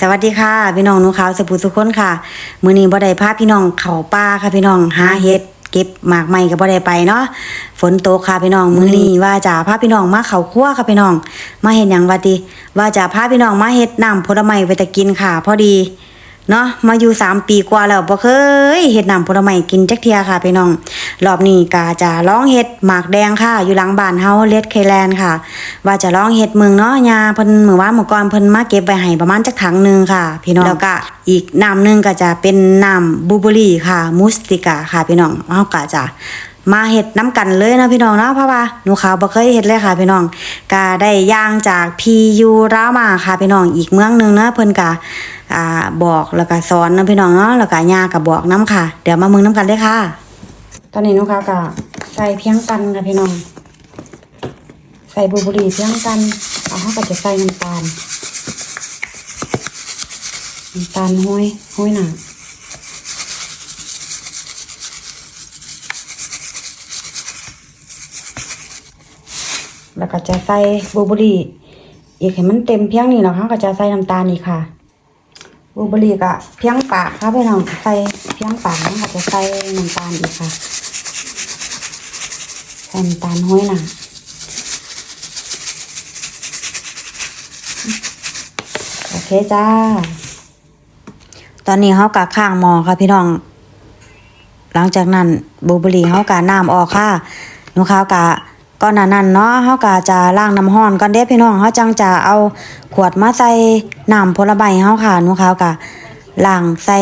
สวัสดีค่ะ พี่น้องหนูขาวสปูสุคนค่ะมือนี้บ่ได้พาพี่น้องเข่าป่าค่ะพี่น้องหาเห็ดเก็บหมากใหม่กับ่ได้ไปเนาะฝนตกค่ะพี่น้องมือนี้ว่าจะพาพี่น้องมาเข่าคั่วค่ะพี่น้อง มาเห็นหยังว่าติว่าจะพาพี่น้องมาเฮ็ดน้ำผลไม้ไปตะกินค่ะ พอดี เนาะมาอยู่3ปีกว่าแล้วบ่เคยเฮ็ดน้ำผลไม้กินจักเที่ยค่ะพี่น้อง รอบนี้ก็จะลองเฮ็ดหมากแดงค่ะ อยู่หลังบ้านเฮาเลดเคแลนด์ค่ะ ว่าจะลองเฮ็ดเมืองเนาะยาเพิ่นมื้อวานมื้อก่อนเพิ่นมาเก็บไว้ให้ประมาณจักถังหนึงค่ะ พี่น้องแล้วก็อีกน้ำหนึงก็จะเป็นน้ำบูเบอรี่ค่ะมูสติกาค่ะพี่น้องเฮาก็จะมาเฮ็ดน้ำกันเลยนะพี่น้องเนาะเพราะว่าหนูขาวบ่เคยเฮ็ดเลยค่ะพี่น้อง ก็ได้ย่างจากพียูรามาค่ะพี่น้องอีกเมืองหนึงนะเพิ่นก็อ่าบอกแล้วก็สอนนะพี่น้องเนาะแล้วก็ย่าก็บอกน้ำค่ะ เดี๋ยวมาเมืองน้ำกันเลยค่ะ ตอนนี้หนูขาก็ใส่เพียงกันค่ะพี่น้อง ใส่บลูเบอร์รี่เพียงกันเอาเขาก็จะใส่น้ำตาลน้ำตาลห้อยห้อยหนา แล้วก็จะใส่บลูเบอรี่อีกให้มันเต็มเพียงนี้แล้วเขาก็จะใส่น้ำตาลอีกค่ะบลูเบอรี่ก็เพียงปากค่ะพี่น้องใส่เพียงปากเขาก็จะใส่น้ำตาลอีกค่ะใส่น้ำตาลห้อยหนาโอเคจ้า ตอนนี้เขากะข้างหมอค่ะพี่น้อง หลังจากนั้นบลูเบอรี่เขากะน้ำออกค่ะหนูขาวกะ ก่อนหน้านั้นเนาะเขากะจะล้างน้ำห้อนก่อนเด้พี่น้องเขาจังจะเอาขวดมาใส่น้ำผลไม้เขาค่ะหนูขากะล้างใส่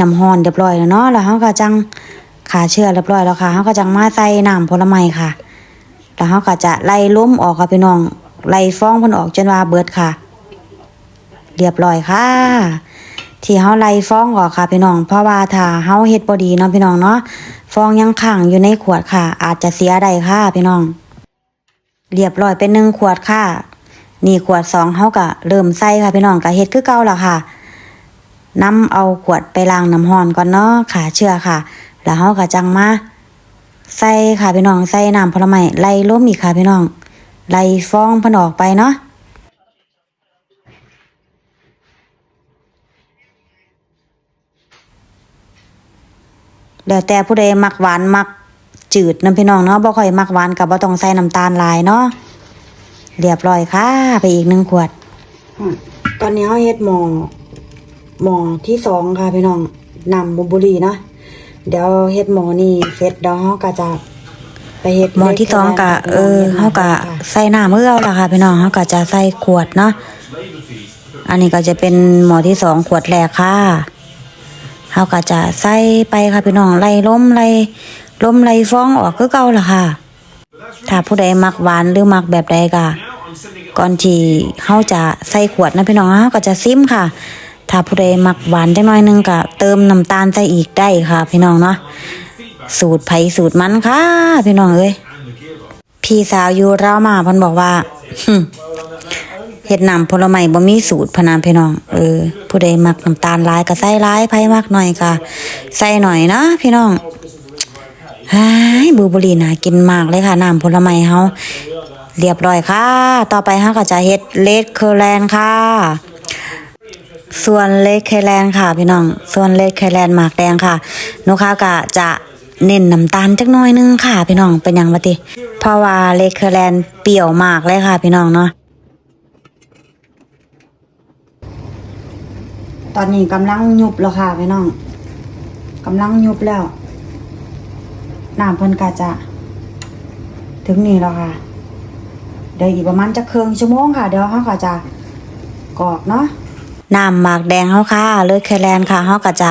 น้ำห้อนเรียบร้อยแล้วเนาะแล้วเขาก็จังขาเชื้อเรียบร้อยแล้วค่ะเขาก็จังมาใส่น้ำผลไม้ค่ะ แล้วเขาก็จะไล่ล้มออกค่ะพี่น้องไล่ฟองเพิ่นออกจนว่าเบิดค่ะ เรียบร้อยค่ะที่เฮาไล่ฟองออกค่ะพี่น้อง เพราะว่าถ้าเฮาเฮ็ดบ่ดีเนาะพี่น้องเนาะฟองยังขังอยู่ในขวดค่ะ อาจจะเสียได้ค่ะพี่น้อง เรียบร้อยเป็นหนึ่งขวดค่ะ นี่ขวดสองเฮาก็เริ่มใส่ค่ะพี่น้องก็เฮ็ดคือเก่าแล้วค่ะนํเอาขวดไปล้างน้ำร้อนก่อนเนาะขาเชื่อค่ะ แล้วเฮาก็จังมาใส่ค่ะพี่น้องใส่น้ำผลไม้ไล่ล้มอีกค่ะพี่น้องไล่ฟองเพิ่นออกไปเนาะแล้วแต่ผู้ใดมักหวานมัก จืดนํพี่น้องเนาะบ่ค่อยมักหวานก็บ่ต้องใส่น้ำตาลหลายเนาะเรียบร้อยค่ะ ไปอีกหนึ่งขวด ตอนนี้เฮาเฮ็ดหม้อหม้อที่สองค่ะพี่น้องนำบุบุรีเนาะเดี๋ยวเฮ็ดหม้อนี่เสร็จเดี๋ยวเฮาก็จะไปเฮ็ดหม้อที่สองก็เออเฮาก็ใส่น้ำเมื่อเอาล่ะค่ะพี่น้องเฮาก็จะใส่ขวดเนาะอันนี้ก็จะเป็นหม้อที่สองขวดแรกค่ะเขาก็จะใส่ไปค่ะพี่น้องไล่ล้มไล่ ลมไล่ฟองออกคือเก่าล่ะค่ะ ถ้าผู้ใดมักหวานหรือมักแบบใดก็ก่อนที่เขาจะใส่ขวดนะพี่น้องเขาก็จะซิมค่ะ ถ้าผู้ใดมักหวานจังน้อยหนึงก็เติมน้ำตาลใส่อีกได้ค่ะ พี่น้องเนาะสูตรไผ่สูตรมันค่ะ พี่น้องเอ้ยพี่สาวอยู่เรามาพิ่นบอกว่าเฮ็ดนำผลไม้บ่มีสูตรพนามพี่น้อง เออ ผู้ใดมักน้ำตาลหลายก็ใส่หลายไผ่มักหน่อยก็ใส่หน่อยนะพี่น้อง หายบูบอร์รี่น่ากินมากเลยค่ะน้ำผลไม้เฮาเรียบร้อยค่ะ ต่อไปเฮาก็จะเฮ็ดเลดเคอร์แลนค่ะ ส่วนเลดเคอร์แลนค่ะพี่น้อง ส่วนเลดเคอร์แลนหมากแดงค่ะนูค้าก็จะเน้นน้ำตาลจักน่อยนึงค่ะ พี่น้องเป็นหยังบ่ติเพราะว่าเลดเคอร์แลนเปรี้ยวมากเลยค่ะ พี่น้องเนาะตอนนี้กำลังยุบแล้วค่ะพี่น้องกำลังยุบแล้ว น้ำเพิ่นก็จะ ถึงนี่แล้วค่ะ เดี๋ยวอีกประมาณจะครึ่งชั่วโมงค่ะ เดี๋ยวเขาก็จะกรอกเนาะน้ำหมากแดงเขาค่ะเลือดแคลนค่ะเขาก็จะ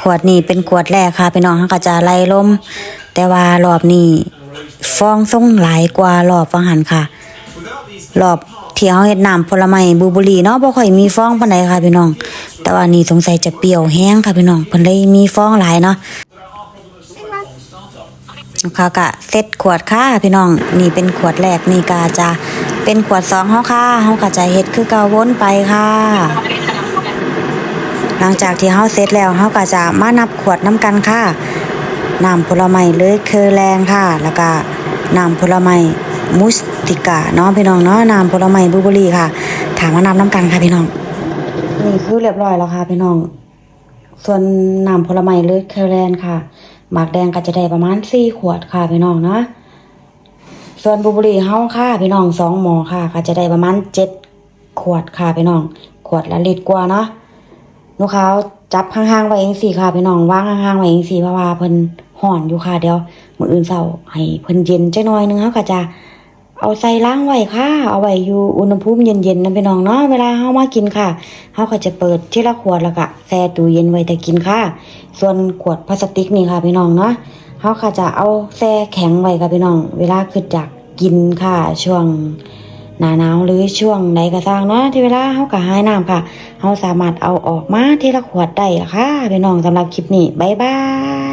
ขวดนี้เป็นขวดแรกค่ะพี่น้องเขาก็จะไล่ลมแต่ว่ารอบนี้ฟองส่งหลายกว่ารอบฟังหันค่ะ รอบเที่เฮาเฮ็ดน้ำผลไม้บูบอร์รี่เนาะบ่ค่อยมีฟองปานใดค่ะพี่น้อง แต่ว่านี่สงสัยจะเปรี้ยวแห้งค่ะพี่น้องเพิ่นเลยมีฟองหลายเนาะ ลูกค้าก็เซตขวดค่ะพี่น้องนี่เป็นขวดแรกนี่ก็จะเป็นขวดสองเฮาค่ะเฮาก็จะเฮ็ดคือเก่าวนไปค่ะ หลังจากที่เฮาเสร็จแล้วเฮาก็จะมานับขวดน้ำกันค่ะน้ำผลไม้เลยเคอร์แลนด์ค่ะ แล้วก็น้ำผลไม้มุสติกาเนาะพี่น้องเนาะน้ำผลไม้บลูเบอรี่ค่ะ ถามว่าน้ำน้ำกันค่ะพี่น้อง นี่คือเรียบร้อยแล้วค่ะพี่น้อง ส่วนน้ำผลไม้เลือดแคลแลนค่ะ หมากแดงก็จะได้ประมาณสี่ขวดค่ะพี่น้องเนาะส่วนบุบุรีเฮาค่ะพี่น้องสองหมอค่ะ ก็จะได้ประมาณเจ็ดขวดค่ะพี่น้อง ขวดละลิตรกว่าเนาะลูกค้าจับห่างๆไว้เองสิค่ะพี่น้องวางห่างๆไว้เองสิเพราะว่าเพิ่นห่อนอยู่ค่ะเดี๋ยวมื้ออื่นเช้าให้เพิ่นเย็นจักหน่อยนึงเฮาก็จะ เอาใส่ล้างไว้ค่ะ เอาไว้อยู่อุณหภูมิเย็นๆนะพี่น้องเนาะ เวลาเฮามากินค่ะ เฮาก็จะเปิดทีละขวดแล้วก็แช่ตู้เย็นไว้แต่กินค่ะ ส่วนขวดพลาสติกนี่ค่ะพี่น้องเนาะ เฮาก็จะเอาแช่แข็งไว้ค่ะพี่น้อง เวลาคือจากกินค่ะ ช่วงหนาหนาวหรือช่วงใดก็ตามเนาะที่เวลาเฮาก็หายน้ำค่ะ เฮาสามารถเอาออกมาทีละขวดได้ค่ะพี่น้องสำหรับคลิปนี้บ๊ายบาย